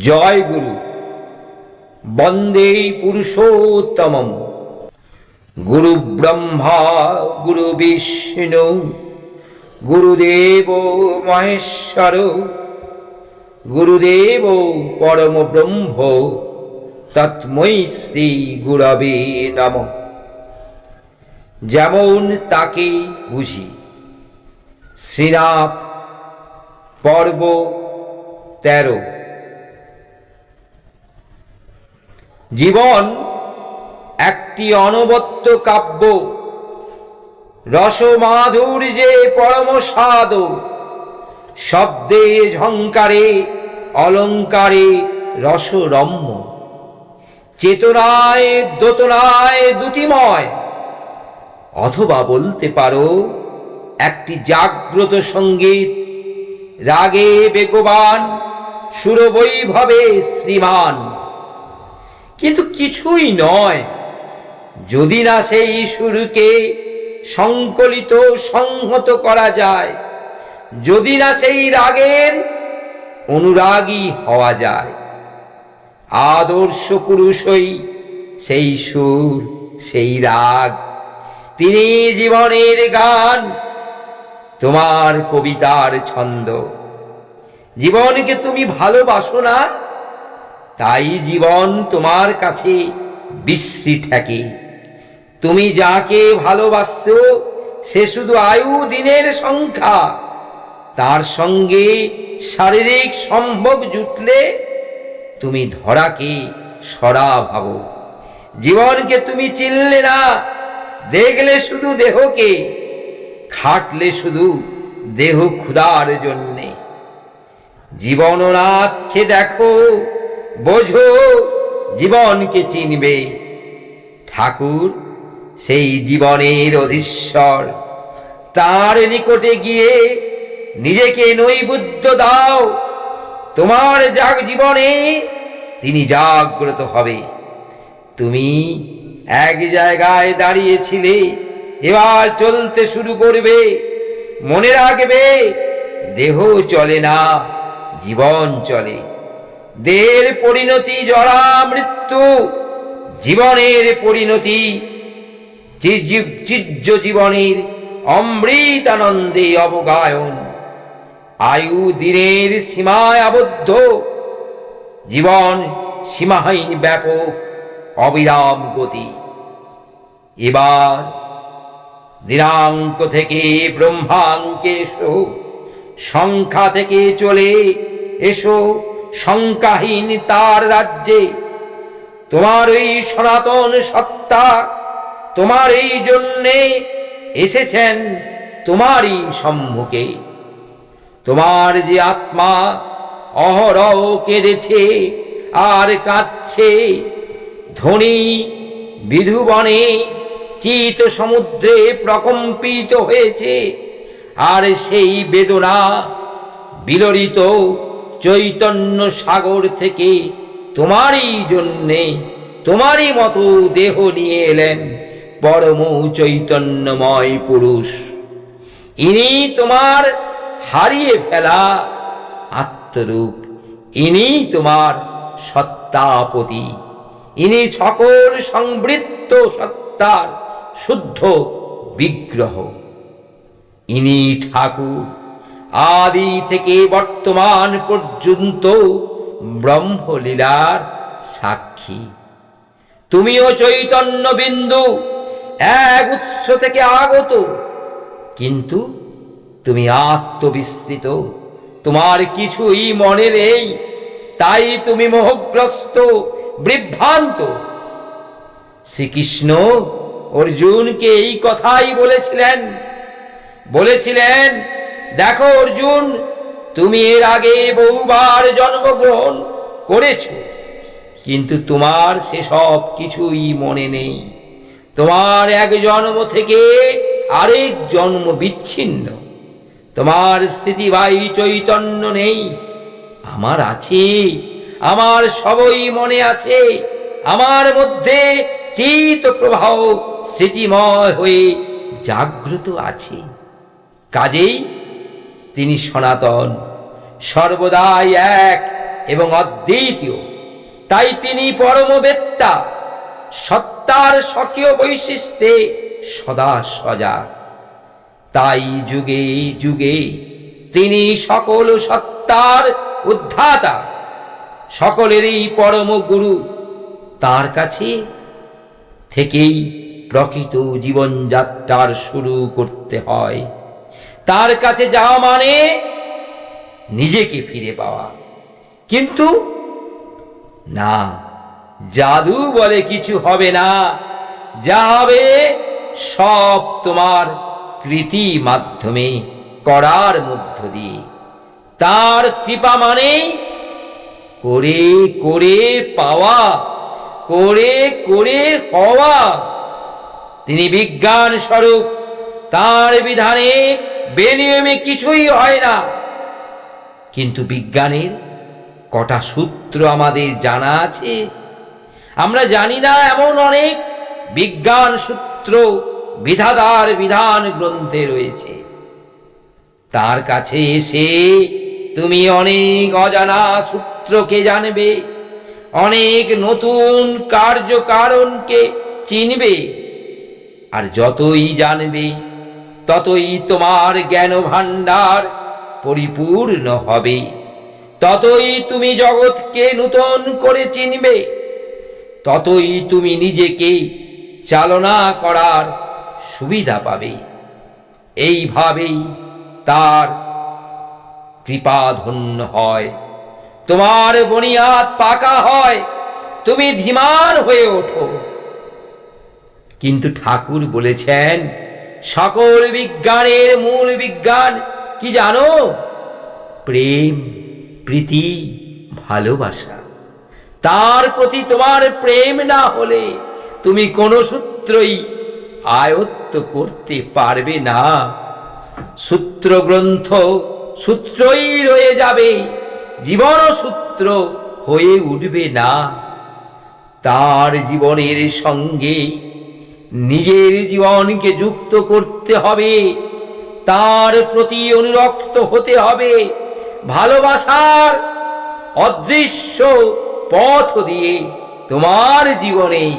জয় গুরু। বন্দে পুরুষোত্তমম। গুরু ব্রহ্মা, গুরু বিষ্ণু, গুরুদেব মহেশ্বর, গুরুদেব পরম ব্রহ্ম তৎমৈ শ্রী গুরবে নম। যেমন তাকে বুঝি। শ্রীনাথ, পর্ব তেরো। জীবন একটি অনবদ্য কাব্য। রসমাধুর্যে পরম স্বাদ, শব্দে ঝঙ্কারে, অলঙ্কারে রসরম্য। চেতনায়, দোতনায় দুতিময়, অথবা বলতে পারো একটি জাগ্রত সংগীত, রাগে বেগবান, সুরবৈভবে শ্রীমান। কিন্তু কিছুই নয়। যদি না সেই সুরকে সংকলিত, সংহত করা যায়, যদি না সেই রাগের অনুরাগী হওয়া যায়, আদর্শ পুরুষই সেই সুর, সেই রাগ, তিনি জীবনের গান, তোমার কবিতার ছন্দ। জীবনকে তুমি ভালোবাসো না তাই জীবন তোমার কাছে বিশ্রী ঠেকে। তুমি যাকে ভালোবাসছো, সে শুধু আয়ু দিনের সংখ্যা। তার সঙ্গে শারীরিক সম্ভব জুটলে তুমি ধরাকে সরা ভাবো। জীবনকে তুমি চিনলে না, দেখলে শুধু দেহকে, খাটলে শুধু দেহ ক্ষুধার জন্যে। জীবননাথকে দেখো বোঝো জীবনকে চিনবে। ঠাকুর, সেই জীবনের অধীশ্বর। তার নিকটে গিয়ে নিজেকে নৈবুদ্ধ দাও। তোমার যাগ জীবনে তিনি জাগ্রত হবে। তুমি এক জায়গায় দাঁড়িয়েছিলে, এবার চলতে শুরু করবে। মনে রাখবে, দেহ চলে না, জীবন চলে। দেহের পরিণতি জরা মৃত্যু, জীবনের পরিণতি চিজ্জ জীবনের অমৃতানন্দে অবগায়ন। আয়ু দিনের সীমায় আবদ্ধ। জীবন সীমাহীন ব্যাপক, অবিরাম গতি। এবার দিনাঙ্ক থেকে ব্রহ্মাঙ্কে এসো সংখ্যা থেকে চলে এসো। সংখ্যাহীন তার রাজ্যে। তোমার এই সনাতন সত্তা তোমার এই জন্যে এসেছেন তোমারই সম্মুখে। তোমার যে আত্মা অহরহ কেঁদেছে আর কাঁদছে, ধনী বিধুবনে চিত সমুদ্রে প্রকম্পিত হয়েছে, আর সেই বেদনা বিলরিত চৈতন্য সাগর থেকে তোমারই জন্যে, তোমারই মতো দেহ নিয়ে এলেন পরম চৈতন্যময় পুরুষ। ইনি তোমার হারিয়ে ফেলা আত্মরূপ, ইনি তোমার সত্তাপতি। ইনি সকল সংবৃত্ত সত্তার শুদ্ধ বিগ্রহ। ইনি ঠাকুর আদি থেকে বর্তমান পর্যন্ত ব্রহ্মলীলার সাক্ষী। তুমিও চৈতন্য বিন্দু এক উৎস থেকে আগত। কিন্তু তুমি আত্মবিস্তৃত। তোমার কিছুই মনে নেই। তাই তুমি মোহগ্রস্ত, বিভ্রান্ত। শ্রীকৃষ্ণ অর্জুনকে এই কথাই বলেছিলেন। বলেছিলেন দেখো অর্জুন, তুমি এর আগে বহুবার জন্মগ্রহণ করেছ, কিন্তু তোমার সেসব কিছুই মনে নেই। তোমার এক জন্ম থেকে আরেক জন্ম বিচ্ছিন্ন। তোমার স্মৃতিবাহী চৈতন্য নেই। আমার আছে, আমার সবই মনে আছে। আমার মধ্যে চিত প্রবাহ স্মৃতিময় হয়ে জাগ্রত আছে। কাজেই তিনি সনাতন, সর্বদাই এক এবং অদ্বিতীয়। তাই তিনি পরমবেত্তা, সত্তার স্বকীয় বৈশিষ্ট্যে সদা সজা তাই যুগে যুগে তিনি সকল সত্তার উদ্ধাতা, সকলেরই পরম গুরু। তার কাছে থেকেই প্রকৃত জীবনযাত্রার শুরু করতে হয়। তার কাছে যাওয়া মানে নিজেকে ফিরে পাওয়া। কিন্তু না, জাদু বলে কিছু হবে না। যা হবে সব তোমার কৃতি মাধ্যমে করার মধ্য দিয়ে। তার কৃপা মানেই করে করে পাওয়া, করে করে হওয়া। তিনি বিজ্ঞান স্বরূপ তার বিধানে বেনিয়মে কিছুই হয় না। কিন্তু বিজ্ঞানের কটা সূত্র আমাদের জানা আছে। আমরা জানি না এমন অনেক বিজ্ঞান সূত্র বিধাদার বিধান গ্রন্থে রয়েছে। তার কাছে এসে তুমি অনেক অজানা সূত্রকে জানবে, অনেক নতুন কার্যকারণকে চিনবে, আর যতই জানবে ততই তোমার জ্ঞান ভাণ্ডার পরিপূর্ণ হবে। ততই তুমি জগৎকে নূতন করে চিনবে। ততই তুমি নিজেকে চালনা করার সুবিধা পাবে। এইভাবেই তার কৃপাধন্য হয়। তোমার বনিয়াদ পাকা হয়। তুমি ধীমান হয়ে ওঠো। কিন্তু ঠাকুর বলেছেন সকল বিজ্ঞানের মূল বিজ্ঞান, কি জানো? প্রেম, প্রীতি, ভালোবাসা। তার প্রতি তোমার প্রেম না হলে তুমি কোনো সূত্রই আয়ত্ত করতে পারবে না। সূত্র গ্রন্থ সূত্রই রয়ে যাবে, জীবন সূত্র হয়ে উঠবে না। তার জীবনের সঙ্গে নিজের জীবনকে যুক্ত করতে হবে। তার প্রতি অনুরক্ত হতে হবে। ভালোবাসার অদৃশ্য পথ দিয়ে তোমার জীবনে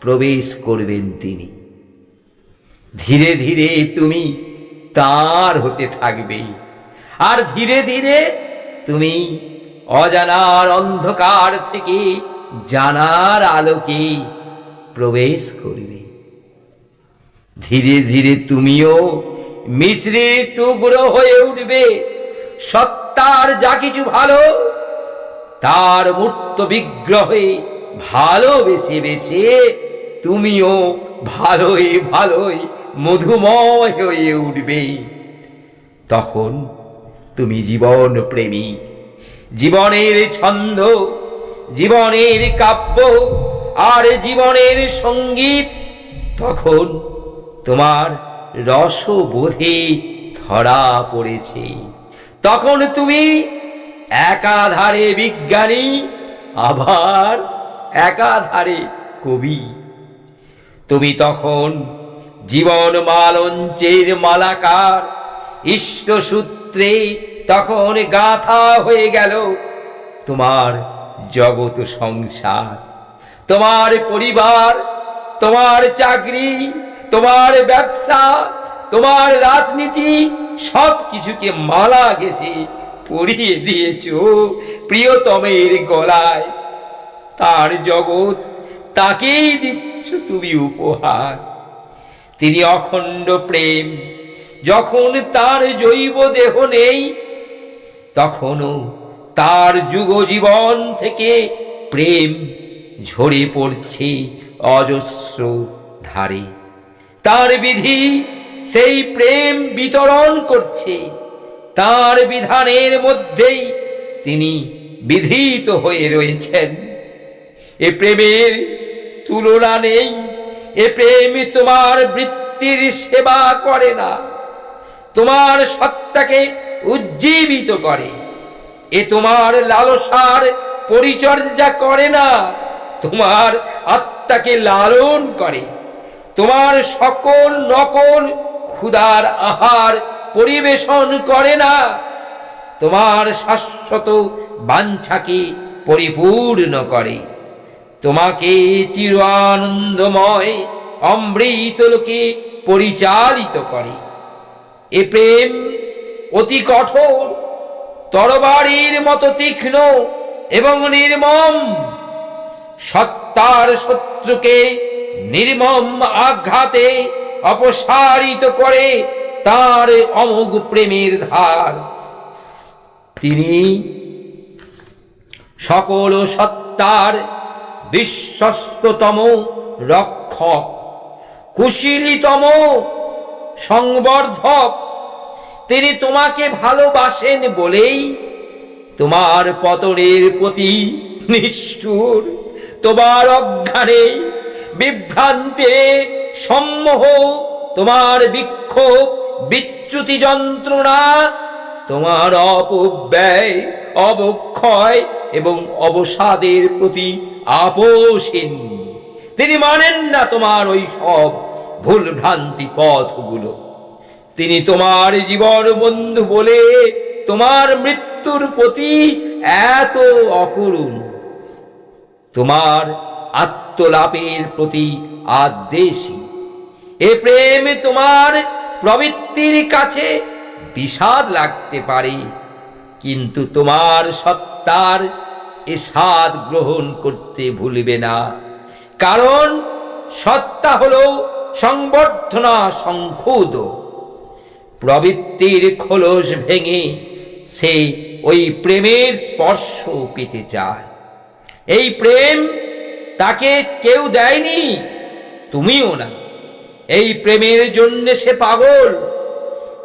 প্রবেশ করবেন তিনি। ধীরে ধীরে তুমি তার হতে থাকবে। আর ধীরে ধীরে তুমি অজানার অন্ধকার থেকে জানার আলোকে প্রবেশ করবে। ধীরে ধীরে তুমিও মিশ্রির টুকরো হয়ে উঠবে। সত্তার যা কিছু ভালো, তার মূর্ত বিগ্রহে ভালোবেসে বেসে তুমিও ভালোই ভালোই মধুময় হয়ে উঠবে। তখন তুমি জীবন প্রেমী জীবনের ছন্দ, জীবনের কাব্য আর জীবনের সংগীত, তখন তোমার রসবোধে ধরা পড়েছে। তখন তুমি একাধারে বিজ্ঞানী, আবার একাধারে কবি। তুমি তখন জীবন মালঞ্চের মালাকার, ইষ্টসূত্রে তখন গাথা হয়ে গেল তোমার জগৎ সংসার। তোমার পরিবার, তোমার চাকরি, তোমার ব্যবসা, তোমার রাজনীতি সব কিছুকে মালা গেঁথে পরিয়ে দিয়েছ প্রিয়তমের গলায়। তার জগৎ তাকেই দিচ্ছ তুমি উপহার। তিনি অখণ্ড প্রেম, যখন তার জৈব দেহ নেই, তখনও তার যুগ জীবন থেকে প্রেম ঝরে পড়ছে অজস্র ধারে। তার বিধি সেই প্রেম বিতরণ করছে। তার বিধানের মধ্যেই তিনি বিধিত হয়ে রয়েছেন। এ প্রেমের তুলনা নেই, এ প্রেম তোমার বৃত্তির সেবা করে না। তোমার সত্তাকে উজ্জীবিত করে। এ তোমার লালসার পরিচর্যা করে না। তোমার আত্মাকে লালন করে। তোমার সকল নকল ক্ষুধার আহার পরিবেশন করে না। তোমার শাশ্বত বাঞ্ছাকে পরিপূর্ণ করে। তোমাকে চির আনন্দময় অমৃত লোকে পরিচালিত করে। এ প্রেম অতি কঠোর, তরবারির মতো তীক্ষ্ণ এবং নির্মম। সত্তার শত্রুকে নির্মম আঘাতে অপসারিত করে তার অমোঘ প্রেমের ধার। তিনি সকল সত্তার বিশ্বস্ততম রক্ষক, কুশীলিতম সংবর্ধক। তিনি তোমাকে ভালোবাসেন বলেই তোমার পতনের প্রতি নিষ্ঠুর। তোমার অজ্ঞানে বিভ্রান্তে সম্মোহ, তোমার বিক্ষোভ বিচ্যুতি যন্ত্রণা, তোমার অপব্যয়, অবক্ষয় এবং অবসাদের প্রতি আপোষহীন। তিনি মানেন না তোমার ওই সব ভুল ভ্রান্তি পথগুলো। তিনি তোমার জীবন বন্ধু বলে তোমার মৃত্যুর প্রতি এত অকরুণ। তোমার আত্মলাভের প্রতি আদেশী এ প্রেম তোমার প্রবৃত্তির কাছে বিষাদ লাগতে পারে, কিন্তু তোমার সত্তার এ স্বাদ গ্রহণ করতে ভুলবে না। কারণ সত্তা হল সংবর্ধনা সংক্ষুদ প্রবৃত্তির খোলস ভেঙে সে ওই প্রেমের স্পর্শ পেতে চায়। এই প্রেম তাকে কেউ দেয়নি, তুমিও না। এই প্রেমের জন্যে সে পাগল,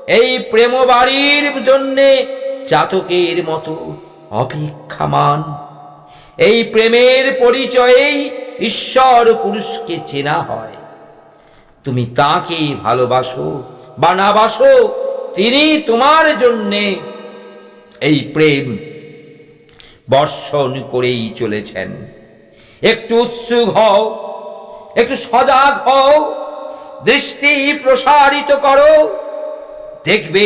এই প্রেম বাড়ির জন্যে চাতকের মতো অপেক্ষামান। এই প্রেমের পরিচয়েই ঈশ্বর পুরুষকে চেনা হয়। তুমি তাকে ভালোবাসো বা না বাসো, তিনি তোমার জন্যে এই প্রেম বর্ষণ করেই চলেছেন। একটু উৎসুক হও, একটু সজাগ হও, দৃষ্টি প্রসারিত করো। দেখবে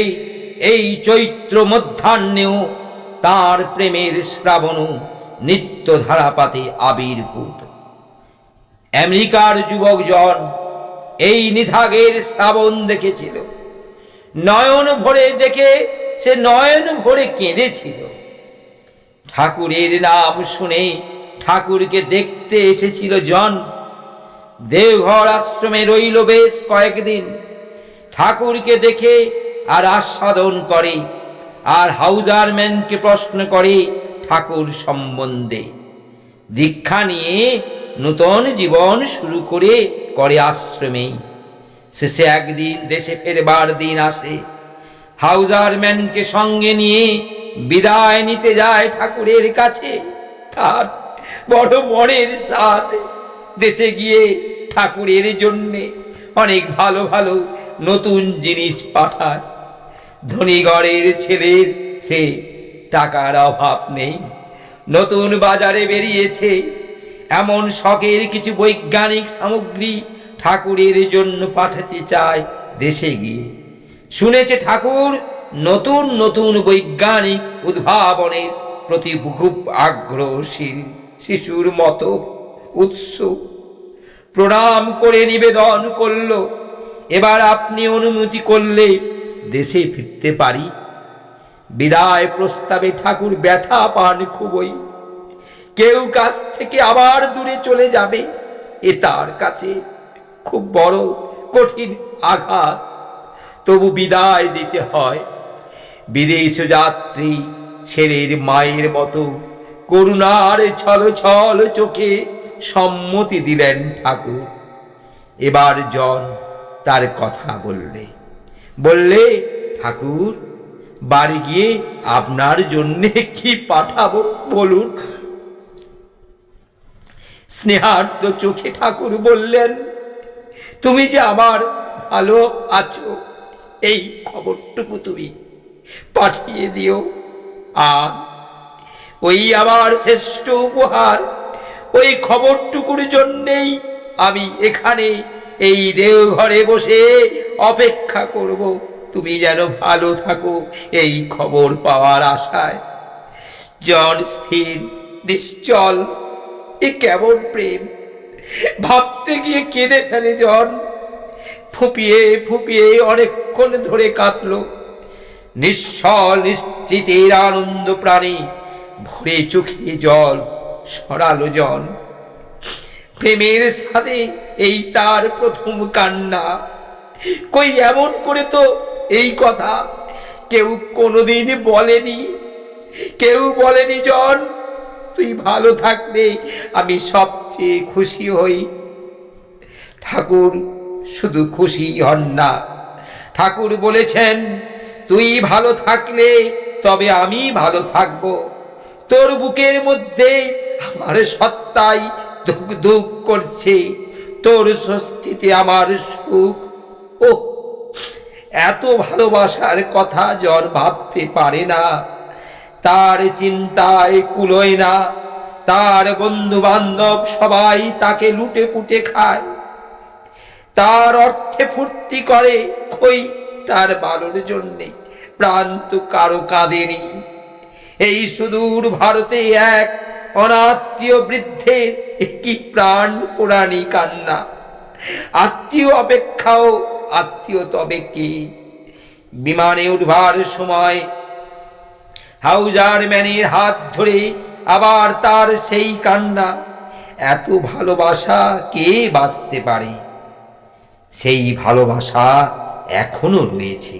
এই চৈত্র মধ্যাহ্নেও তার প্রেমের শ্রাবণ নিত্য ধারাপাতে আবির্ভূত। আমেরিকার যুবকজন এই নিধাগের শ্রাবণ দেখেছিল। নয়ন ভরে দেখে, সে নয়ন ভরে কেঁদেছিল। ঠাকুরের নাম শুনে ঠাকুরকে দেখতে এসেছিল জন। দেওঘর আশ্রমে রইল বেশ কয়েকদিন। ঠাকুরকে দেখে আর আস্বাদন করে আর হাউজারম্যানকে প্রশ্ন করে ঠাকুর সম্বন্ধে। দীক্ষা নিয়ে নূতন জীবন শুরু করে করে আশ্রমে। শেষে একদিন দেশে ফেরবার দিন আসে। হাউজারম্যানকে সঙ্গে নিয়ে বিদায় নিতে যায় ঠাকুরের কাছে। তার বড় মনের সাথ দেশে গিয়ে ঠাকুরের জন্যে অনেক ভালো ভালো নতুন জিনিস পাঠায়। ধনীগড়ের ছেলের সে টাকার অভাব নেই। নতুন বাজারে বেরিয়েছে। এমন শখের কিছু বৈজ্ঞানিক সামগ্রী ঠাকুরের জন্য পাঠাতে চায় দেশে গিয়ে। শুনেছে ঠাকুর নতুন নতুন বৈজ্ঞানিক উদ্ভাবনের প্রতি খুব আগ্রহশীল শিশুর মতো উৎসুক প্রণাম করে নিবেদন করল, এবার আপনি অনুমতি করলে দেশে ফিরতে পারি। বিদায় প্রস্তাবে ঠাকুর ব্যথা পান খুবই। কেউ কাছ থেকে আবার দূরে চলে যাবে, এ তার কাছে খুব বড় কঠিন আঘাত। তবু বিদায় দিতে হয়। বিদেশ যাত্রী ছেলের মায়ের মতো। করুণার ছল ছল চোখে সম্মতি দিলেন ঠাকুর। এবার জন তার কথা বললে। বললে, ঠাকুর, বাড়ি গিয়ে আপনার জন্যে কি পাঠাবো বলুন? স্নেহার্থ চোখে ঠাকুর বললেন, তুমি যে আমার ভালো আছো, এই খবরটুকু তুমি পাঠিয়ে দিও। আর ওই আমার শ্রেষ্ঠ উপহার, ওই খবরটুকুর জন্যেই আমি এখানে এই দেওঘরে বসে অপেক্ষা করব। তুমি যেন ভালো থাকো এই খবর পাওয়ার আশায়। জন স্থির, নিশ্চল, এ কেমন প্রেম? ভাবতে গিয়ে কেঁদে ফেলে জন। ফুপিয়ে ফুপিয়ে অনেকক্ষণ ধরে কাঁদলো। নিশ্চল নিশ্চিতের আনন্দ প্রাণী ভরে চোখে জল, সরালো জন প্রেমের সাথে এই তার প্রথম কান্না। কই এমন করে তো এই কথা? কেউ কোনোদিন বলেনি। কেউ বলেনি, জন, তুই ভালো থাকলে আমি সবচেয়ে খুশি হই। ঠাকুর শুধু খুশি হন না। ঠাকুর বলেছেন তুই ভালো থাকলে তবে আমি ভালো থাকব। তোর বুকের মধ্যে আমার সত্তাই দুঃখ দুঃখ করছে। তোর স্বস্তিতে আমার সুখ। ও এত ভালোবাসার কথা জ্বর ভাবতে পারে না। তার চিন্তায় কুলোয় না। তার বন্ধু বান্ধব সবাই তাকে লুটে পুটে খায়। তার অর্থে ফুর্তি করে কই তার বালোর জন্যে প্রান্ত কারও কাঁদেনি এই সুদূর ভারতে এক অনাত্মীয় বৃদ্ধের কি প্রাণ পোড়ানি কান্না। আত্মীয় অপেক্ষাও আত্মীয় তবে কি? বিমানে উঠবার সময় হাউজার ম্যানের হাত ধরে আবার তার সেই কান্না। এত ভালোবাসা কে বাঁচতে পারে? সেই ভালোবাসা এখনও রয়েছে।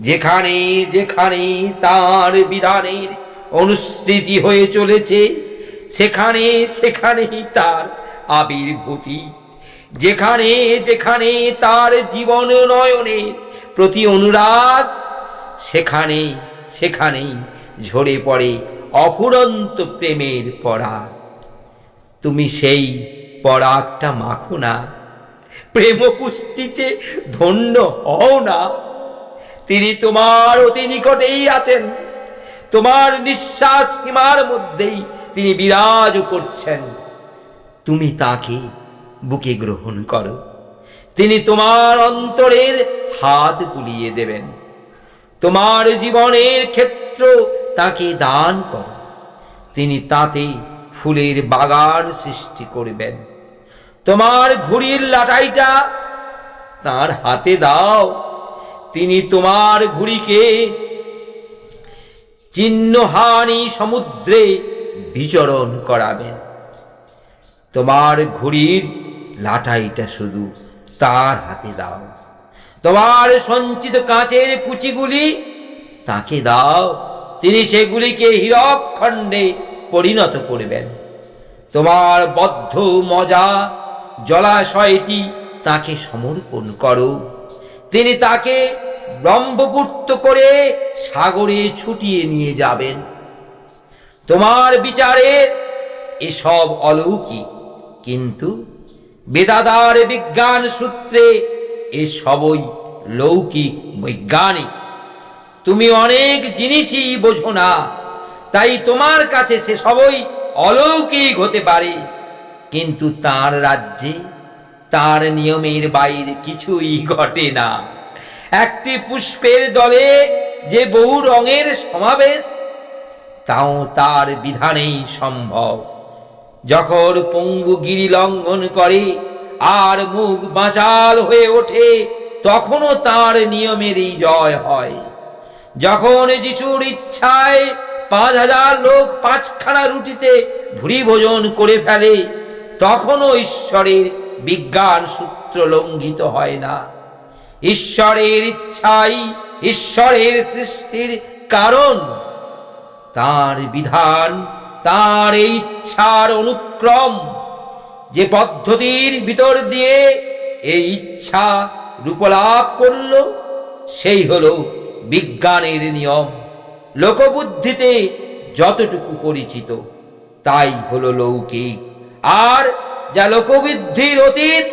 যেখানে যেখানে তার বিধানের অনুস্মৃতি হয়ে চলেছে, সেখানে, সেখানেই তার আবির্ভূতি। যেখানে যেখানে তার জীবন নয়নের প্রতি অনুরাগ, সেখানে, সেখানেই ঝরে পড়ে অফুরন্ত প্রেমের পরাগ। তুমি সেই পরাগটা মাখো না। প্রেম পুষ্টিতে ধন্য হও না। তিনি তোমার অতি নিকটেই আছেন। তোমার নিঃশ্বাস সীমার মধ্যেই তিনি বিরাজ করছেন। তুমি তাকে বুকে গ্রহণ করো। তিনি তোমার অন্তরের হাত বুলিয়ে দেবেন। তোমার জীবনের ক্ষেত্র তাকে দান করো। তিনি তাতে ফুলের বাগান সৃষ্টি করবেন। তোমার ঘুড়ির লাটাইটা তার হাতে দাও। তিনি তোমার ঘুড়িকে চিহ্নহানি সমুদ্রে বিচরণ করাবেন। তোমার ঘুড়ির লাটাইটা শুধু তার হাতে দাও। তোমার সঞ্চিত কাঁচের কুচিগুলি তাকে দাও। তিনি সেগুলিকে হীরক খণ্ডে পরিণত করবেন। তোমার বদ্ধ মজা জলাশয়টি তাকে সমর্পণ করো। তিনি তাকে ব্রহ্মপুত্র করে সাগরে ছুটিয়ে নিয়ে যাবেন। তোমার বিচারে এসব অলৌকিক, কিন্তু বেদাদার বিজ্ঞান সূত্রে এসবই লৌকিক বৈজ্ঞানিক। তুমি অনেক জিনিসই বোঝো না, তাই তোমার কাছে সে সবই অলৌকিক হতে পারে। কিন্তু তার রাজ্যে, তার নিয়মের বাইরে কিছুই ঘটে না। একটি পুষ্পের দলে যে বহু রঙের সমাবেশ, তাও তার বিধানেই সম্ভব। যখন পঙ্গু গিরি লঙ্ঘন করে আর মুখ বাঁচাল হয়ে ওঠে, তখনও তার নিয়মেরই জয় হয়। যখন যিশুর ইচ্ছায় পাঁচ হাজার লোক পাঁচখানা রুটিতে ভুরি ভোজন করে ফেলে তখনও ঈশ্বরের বিজ্ঞান সূত্র লঙ্ঘিত হয় না। ঈশ্বরের ইচ্ছাই ঈশ্বরের সৃষ্টির কারণ। তার বিধান, তার এই ইচ্ছার অনুক্রম, যে পদ্ধতির ভিতর দিয়ে এই ইচ্ছা রূপলাভ করল, সেই হল বিজ্ঞানের নিয়ম। লোকবুদ্ধিতে যতটুকু পরিচিত, তাই হল লৌকিক। আর যা লোকবুদ্ধির অতীত,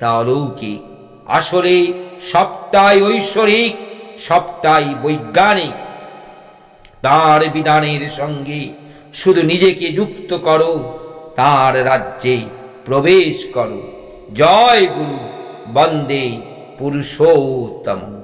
তা অলৌকিক। আসলে সবটাই ঐশ্বরিক, সবটাই বৈজ্ঞানিক। তার বিধানের সঙ্গে শুধু নিজেকে যুক্ত করো, তার রাজ্যে প্রবেশ করো। জয় গুরু, বন্দে পুরুষোত্তম।